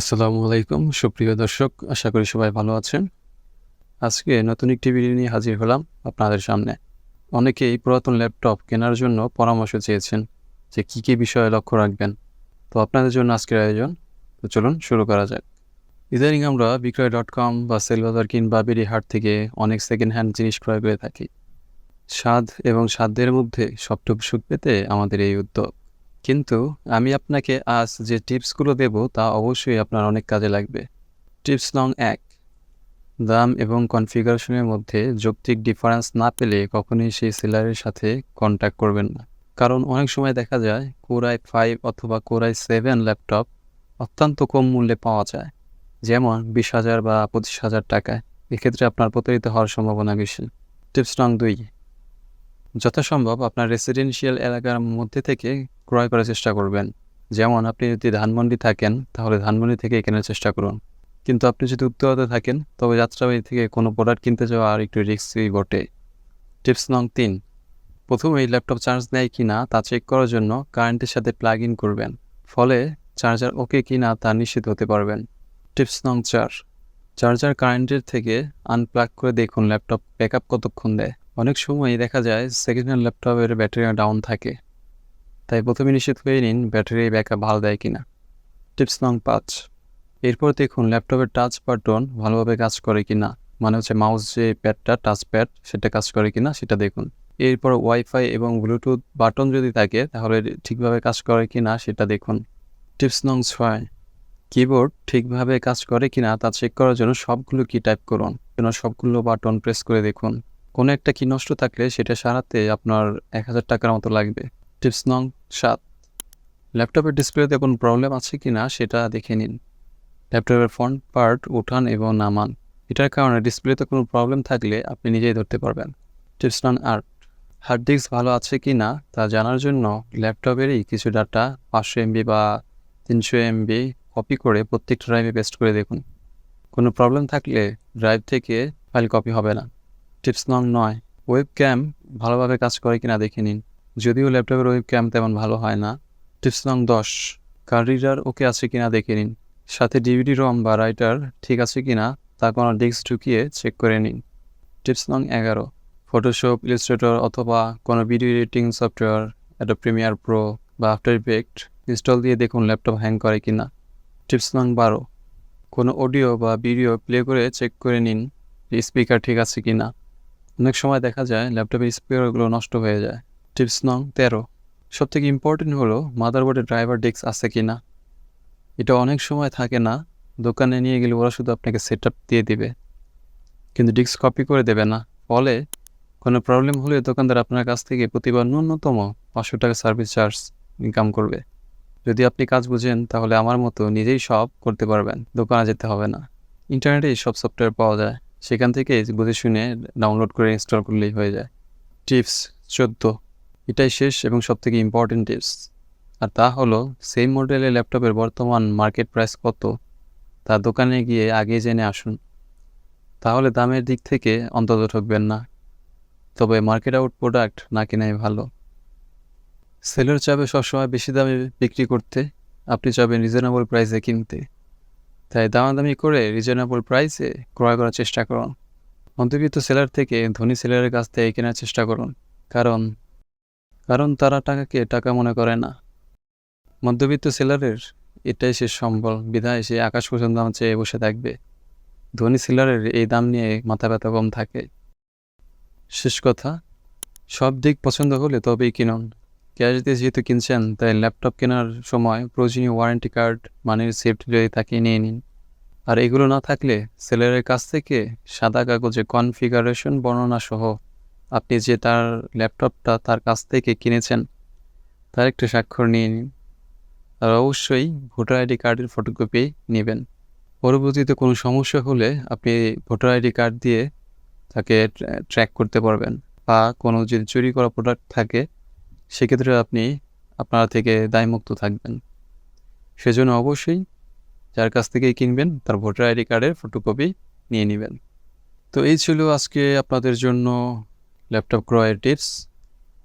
আসসালামু আলাইকুম, সুপ্রিয় দর্শক, আশা করি সবাই ভালো আছেন। আজকে নতুন একটি ভিডিও নিয়ে হাজির হলাম আপনাদের সামনে। অনেকেই পুরাতন ল্যাপটপ কেনার জন্য পরামর্শ চেয়েছেন যে কী কী বিষয়ে লক্ষ্য রাখবেন। তো আপনাদের জন্য আজকের আয়োজন, তো চলুন শুরু করা যাক। ইদানিং আমরা বিক্রয় ডট কম বা সেলবাজার কিংবা হাট থেকে অনেক সেকেন্ড হ্যান্ড জিনিস ক্রয় করে থাকি। স্বাদ এবং সাধ্যের মধ্যে সবটুকু সুখ পেতে আমাদের এই উদ্যোগ। কিন্তু আমি আপনাকে আজ যে টিপসগুলো দেব তা অবশ্যই আপনার অনেক কাজে লাগবে। টিপস নং এক, দাম এবং কনফিগারেশনের মধ্যে যৌক্তিক ডিফারেন্স না পেলে কখনোই সেই সেলারের সাথে কন্ট্যাক্ট করবেন না। কারণ অনেক সময় দেখা যায় কোরাই ফাইভ অথবা কোরাই সেভেন ল্যাপটপ অত্যন্ত কম মূল্যে পাওয়া যায়, যেমন বিশ হাজার বা পঁচিশ হাজার টাকায়। এক্ষেত্রে আপনার প্রতারিত হওয়ার সম্ভাবনা বেশি। টিপস নং দুই যথাসম্ভব আপনার রেসিডেন্সিয়াল এলাকার মধ্যে থেকে ক্রয় করার চেষ্টা করবেন। যেমন আপনি যদি ধানমন্ডি থাকেন, তাহলে ধানমন্ডি থেকে কেনার চেষ্টা করুন। কিন্তু আপনি যদি উত্তরাতে থাকেন, তবে যাত্রাবাড়ি থেকে কোনো প্রোডাক্ট কিনতে যাওয়া আর একটু রিস্কই বটে। টিপস নং তিন, প্রথমে এই ল্যাপটপ চার্জ নেয় কি না তা চেক করার জন্য কারেন্টের সাথে প্লাগ ইন করবেন। ফলে চার্জার ওকে কি না তা নিশ্চিত হতে পারবেন। টিপস নং চার চার্জার কারেন্টের থেকে আনপ্লাগ করে দেখুন ল্যাপটপ ব্যাকআপ কতক্ষণ দেয়। অনেক সময় দেখা যায় সেকেন্ড হ্যান্ড ল্যাপটপের ব্যাটারি ডাউন থাকে। তাই প্রথমে নিশ্চিত করে নিন ব্যাটারি ব্যাকআপ ভালো দেয় কিনা। টিপস নং পাঁচ। এরপর দেখুন ল্যাপটপের টাচ বাটন ভালোভাবে কাজ করে কিনা। মানে হচ্ছে মাউস যে প্যাডটা টাচ প্যাড সেটা কাজ করে কিনা সেটা দেখুন। এরপর ওয়াইফাই এবং ব্লুটুথ বাটন যদি থাকে, তাহলে ঠিকভাবে কাজ করে কিনা সেটা দেখুন। টিপস নং ছয়। কিবোর্ড ঠিকভাবে কাজ করে কিনা তা চেক করার জন্য সবগুলো কি টাইপ করুন। যেন সবগুলো বাটন প্রেস করে দেখুন। কোনো একটা কি নষ্ট থাকলে সেটা সারাতে আপনার এক হাজার টাকার মতো লাগবে। টিপস নং সাত। ল্যাপটপের ডিসপ্লেতে কোনো প্রবলেম আছে কি না সেটা দেখে নিন। ল্যাপটপের ফ্রন্ট পার্ট, উঠান এবং নামান। এটার কারণে ডিসপ্লেতে কোনো প্রবলেম থাকলে আপনি নিজেই ধরতে পারবেন। টিপস নং আট। হার্ড ডিস্ক ভালো আছে কি না তা জানার জন্য ল্যাপটপেরই কিছু ডাটা পাঁচশো এমবি বা তিনশো এমবি কপি করে প্রত্যেকটা ড্রাইভে পেস্ট করে দেখুন। কোনো প্রবলেম থাকলে ড্রাইভ থেকে ফাইল কপি হবে না। টিপস নং নয় ওয়েব ক্যাম ভালোভাবে কাজ করে কিনা দেখে নিন। যদিও ল্যাপটপের ওয়েব ক্যাম তেমন ভালো হয় না। টিপস নং দশ, কার রিডার ওকে আছে কিনা দেখে নিন। সাথে ডিভিডি রম বা রাইটার ঠিক আছে কিনা তা কোনো ডিস্ক ঢুকিয়ে চেক করে নিন। টিপস নং এগারো ফটোশপ ইলিস্ট্রেটর অথবা কোনো ভিডিও এডিটিং সফটওয়্যার একটা প্রিমিয়ার প্রো বা আফটার ইফেক্ট ইনস্টল দিয়ে দেখুন ল্যাপটপ হ্যাং করে কিনা। টিপস নং বারো, কোনো অডিও বা ভিডিও প্লে করে চেক করে নিন স্পিকার ঠিক আছে কি না অনেক সময় দেখা যায় ল্যাপটপের স্পিকারগুলো নষ্ট হয়ে যায়। টিপস নং তেরো। সবথেকে ইম্পর্টেন্ট হলো মাদারবোর্ডে ড্রাইভার ডিস্ক আছে কি না এটা অনেক সময় থাকে না, দোকানে নিয়ে গেলে ওরা শুধু আপনাকে সেট দিয়ে দিবে। কিন্তু ডিস্ক কপি করে দেবে না। ফলে কোনো প্রবলেম হলে দোকানদার আপনার কাছ থেকে প্রতিবার ন্যূনতম পাঁচশো টাকা সার্ভিস চার্জ ইনকাম করবে। যদি আপনি কাজ বুঝেন, তাহলে আমার মতো নিজেই সব করতে পারবেন। দোকানে যেতে হবে না। ইন্টারনেটে সব সফটওয়্যার পাওয়া যায়। সেখান থেকে বুঝে শুনে ডাউনলোড করে ইনস্টল করলেই হয়ে যায়। টিপস চোদ্দ। এটাই শেষ এবং সবথেকে ইম্পর্টেন্ট টিপস আর তা হলো সেই মডেলের ল্যাপটপের বর্তমান মার্কেট প্রাইস কত? তা দোকানে গিয়ে আগে জেনে আসুন। তাহলে দামের দিক থেকে অন্তত ঠকবেন না। তবে মার্কেট আউট প্রোডাক্ট না কেনাই ভালো। সেলের চাবে সবসময় বেশি দামে বিক্রি করতে আপনি চাবেন রিজনেবল প্রাইসে কিনতে। তাই দামাদামি করে রিজনেবল প্রাইসে ক্রয় করার চেষ্টা করুন। মধ্যবিত্ত সেলার থেকে ধনী সেলারের কাছ থেকে কেনার চেষ্টা করুন। কারণ কারণ তারা টাকাকে টাকা মনে করে না। মধ্যবিত্ত সেলারের এটাই সে সম্বল। বিধায় সে আকাশ পর্যন্ত দাম চেয়ে বসে থাকবে। ধনী সেলারের এই দাম নিয়ে মাথা ব্যথা কম থাকে। শেষ কথা, সব দিক পছন্দ হলে তবেই কিনুন। ক্যাশ দিয়ে যেহেতু কিনছেন, তাই ল্যাপটপ কেনার সময় প্রয়োজনীয় ওয়ারেন্টি কার্ড মানির সেফটি যদি তাকিয়ে নিয়ে নিন। আর এগুলো না থাকলে সেলারের কাছ থেকে সাদা কাগজে কনফিগারেশন বর্ণনা সহ আপনি যে তার ল্যাপটপটা তার কাছ থেকে কিনেছেন, তার একটা স্বাক্ষর নিয়ে নিন। আর অবশ্যই ভোটার আইডি কার্ডের ফটোকপি নেবেন। পরবর্তীতে কোনো সমস্যা হলে আপনি ভোটার আইডি কার্ড দিয়ে তাকে ট্র্যাক করতে পারবেন। বা কোনো যদি চুরি করা প্রোডাক্ট থাকে সেক্ষেত্রে আপনি আপনারা থেকে দায়মুক্ত থাকবেন। সেজন্য অবশ্যই যার কাছ থেকেই কিনবেন, তার ভোটার আইডি কার্ডের ফটোকপি নিয়ে নেবেন। তো এই ছিল আজকে আপনাদের জন্য ল্যাপটপ ক্রয়ের টিপস।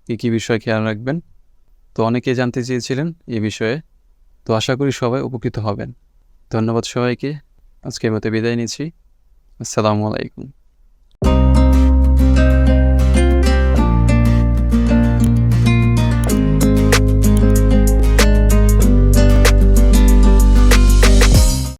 কী কী বিষয় খেয়াল রাখবেন? তো অনেকে জানতে চেয়েছিলেন এ বিষয়ে। তো আশা করি সবাই উপকৃত হবেন। ধন্যবাদ সবাইকে। আজকের মতো বিদায় নিচ্ছি। আসসালামু আলাইকুম।